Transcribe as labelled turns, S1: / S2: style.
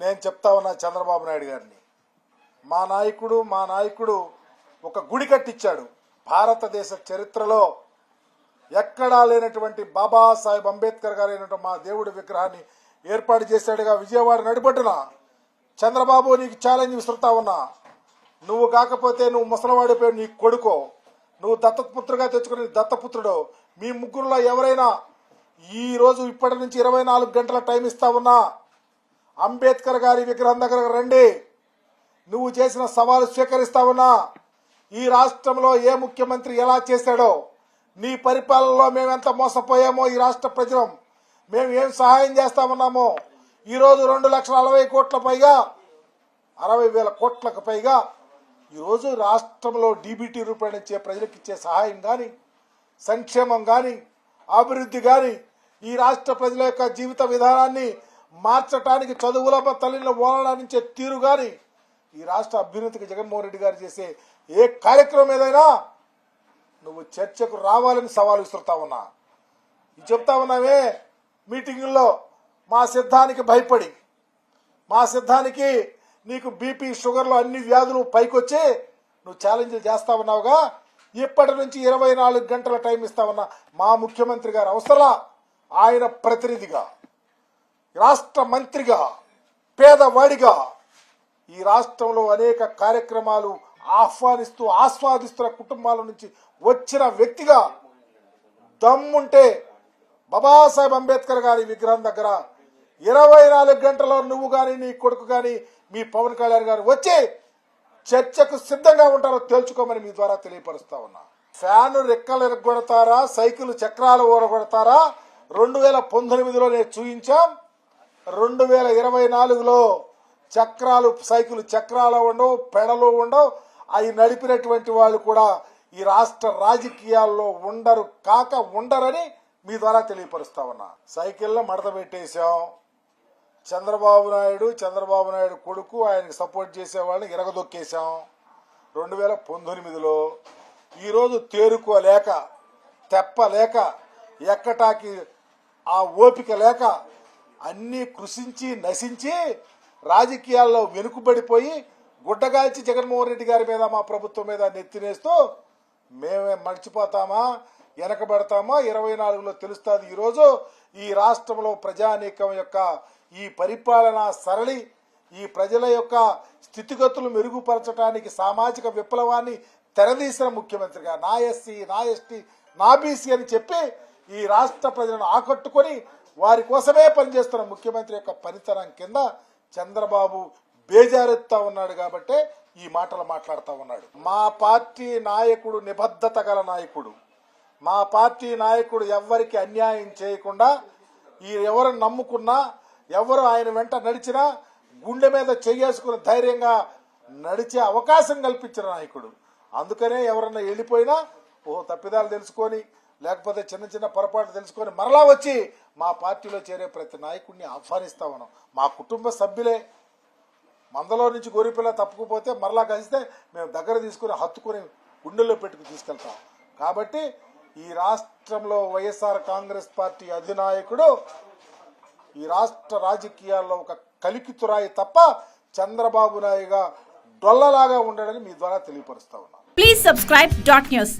S1: నేను చెప్తా ఉన్నా చంద్రబాబు నాయుడు గారిని. మా నాయకుడు మా నాయకుడు ఒక గుడి కట్టించాడు. భారతదేశ చరిత్రలో ఎక్కడా లేనటువంటి బాబాసాహెబ్ అంబేద్కర్ గారు అయినటువంటి మా దేవుడి విగ్రహాన్ని ఏర్పాటు చేశాడుగా విజయవాడ నడిబొడ్డున చంద్రబాబు నీకు ఛాలెంజ్ విసురుతా ఉన్నా. నువ్వు కాకపోతే నువ్వు ముసలవాడిపోయి నీ కొడుకో. నువ్వు దత్తపుత్రుగా తెచ్చుకుని దత్తపుత్రుడు మీ ముగ్గురులో ఎవరైనా ఈ రోజు ఇప్పటి నుంచి ఇరవై నాలుగు గంటల టైం ఇస్తా ఉన్నా. అంబేద్కర్ గారి విగ్రహం దగ్గరకు రండి. నువ్వు చేసిన సవాలు స్వీకరిస్తావున్నా ఈ రాష్ట్రంలో ఏ ముఖ్యమంత్రి ఎలా చేశాడో నీ పరిపాలనలో మేము ఎంత మోసపోయామో ఈ రాష్ట్ర ప్రజలం మేము ఏం సహాయం చేస్తామన్నామో ఈరోజు రెండు లక్షల అరవై కోట్ల పైగా అరవై వేల కోట్లకు పైగా ఈరోజు రాష్ట్రంలో డీబీటీ రూపాయలు ఇచ్చే ప్రజలకు ఇచ్చే సహాయం కానీ సంక్షేమం కానీ అభివృద్ధి కానీ ఈ రాష్ట్ర ప్రజల యొక్క జీవిత విధానాన్ని మార్చటానికి చదువుల తల్లిని ఓలడానించే తీరు కానీ ఈ రాష్ట్ర అభ్యున్నతికి జగన్మోహన్ రెడ్డి గారు చేసే ఏ కార్యక్రమం ఏదైనా నువ్వు చర్చకు రావాలని సవాల్ విసురుతా ఉన్నా. ఇది చెప్తా ఉన్నామే మీటింగుల్లో మా సిద్ధానికి భయపడి మా సిద్ధానికి నీకు బీపీ షుగర్లు అన్ని వ్యాధులు పైకొచ్చి నువ్వు ఛాలెంజ్లు చేస్తా ఉన్నావుగా. ఇప్పటి నుంచి ఇరవై నాలుగు గంటల టైం ఇస్తా ఉన్నా మా ముఖ్యమంత్రి గారు అవసరా ఆయన ప్రతినిధిగా. రాష్ట్ర మంత్రిగా పేదవాడిగా ఈ రాష్ట్రంలో అనేక కార్యక్రమాలు ఆహ్వానిస్తూ ఆస్వాదిస్తున్న కుటుంబాల నుంచి వచ్చిన వ్యక్తిగా దమ్ముంటే బాబాసాహెబ్ అంబేద్కర్ గారి విగ్రహం దగ్గర ఇరవై నాలుగు గంటల్లో నువ్వు కానీ నీ కొడుకు కానీ మీ పవన్ కళ్యాణ్ గారు వచ్చి చర్చకు సిద్ధంగా ఉంటారో తేల్చుకోమని మీ ద్వారా తెలియపరుస్తా ఉన్నా. ఫ్యాన్ రెక్కలు ఎరగొడతారా? సైకిల్ చక్రాలు ఊరగొడతారా? రెండు వేల పంతొమ్మిదిలో నేను చూయించాం. రెండు వేల ఇరవై నాలుగులో చక్రాలు సైకిల్ చక్రాలు ఉండవు పెడలు ఉండవు. అవి నడిపినటువంటి వాళ్ళు కూడా ఈ రాష్ట్ర రాజకీయాల్లో ఉండరు కాక ఉండరని మీ ద్వారా తెలియపరుస్తా ఉన్నా. సైకిల్లో మడత పెట్టేశాం. చంద్రబాబు నాయుడు చంద్రబాబు నాయుడు కొడుకు ఆయనకు సపోర్ట్ చేసే వాళ్ళని ఇరగదొక్కేశాం రెండు వేల పంతొమ్మిదిలో ఈరోజు తేరుకోలేక తెప్పలేక ఎక్కటాకి ఆ ఓపిక లేక అన్నీ కృషించి నశించి రాజకీయాల్లో వెనుకబడిపోయి గుడ్డగాల్చి జగన్మోహన్ రెడ్డి గారి మీద మా ప్రభుత్వం మీద నెత్తినేస్తూ మేమే మర్చిపోతామా వెనకబడతామా? ఇరవై నాలుగులో తెలుస్తుంది ఈరోజు ఈ రాష్ట్రంలో ప్రజానీకం యొక్క ఈ పరిపాలనా సరళి ఈ ప్రజల యొక్క స్థితిగతులు మెరుగుపరచడానికి సామాజిక విప్లవాన్ని తెరదీసిన ముఖ్యమంత్రిగా నా ఎస్సీ నా ఎస్టీ నా బీసీ అని చెప్పి ఈ రాష్ట్ర ప్రజలను ఆకట్టుకొని వారి కోసమే పనిచేస్తున్న ముఖ్యమంత్రి యొక్క పనితనం కింద చంద్రబాబు బేజారెత్తా ఉన్నాడు కాబట్టే ఈ మాటలు మాట్లాడుతూ ఉన్నాడు. మా పార్టీ నాయకుడు నిబద్ధత గల నాయకుడు. మా పార్టీ నాయకుడు ఎవ్వరికి అన్యాయం చేయకుండా ఈ ఎవరు నమ్ముకున్నా ఎవరు ఆయన వెంట నడిచినా గుండె మీద చెయ్యేసుకుని ధైర్యంగా నడిచే అవకాశం కల్పించిన నాయకుడు. అందుకనే ఎవరన్నా వెళ్ళిపోయినా ఓ తప్పిదాలు తెలుసుకొని లేకపోతే చిన్న చిన్న పొరపాట్లు తెలుసుకొని మరలా వచ్చి మా పార్టీలో చేరే ప్రతి నాయకుడిని ఆహ్వానిస్తా ఉన్నాం. మా కుటుంబ సభ్యులే మందలో నుంచి గోరిపిల్ల తప్పుకుపోతే మరలా కలిస్తే మేము దగ్గర తీసుకుని హత్తుకుని గుండెల్లో పెట్టుకు తీసుకెళ్తాం. కాబట్టి ఈ రాష్ట్రంలో వైఎస్ఆర్ కాంగ్రెస్ పార్టీ అధినాయకుడు ఈ రాష్ట్ర రాజకీయాల్లో ఒక కలికితురాయి తప్ప చంద్రబాబు నాయుడుగా డొల్లలాగా ఉండడని మీ ద్వారా తెలియపరుస్తా ఉన్నాను.
S2: Please subscribe dot news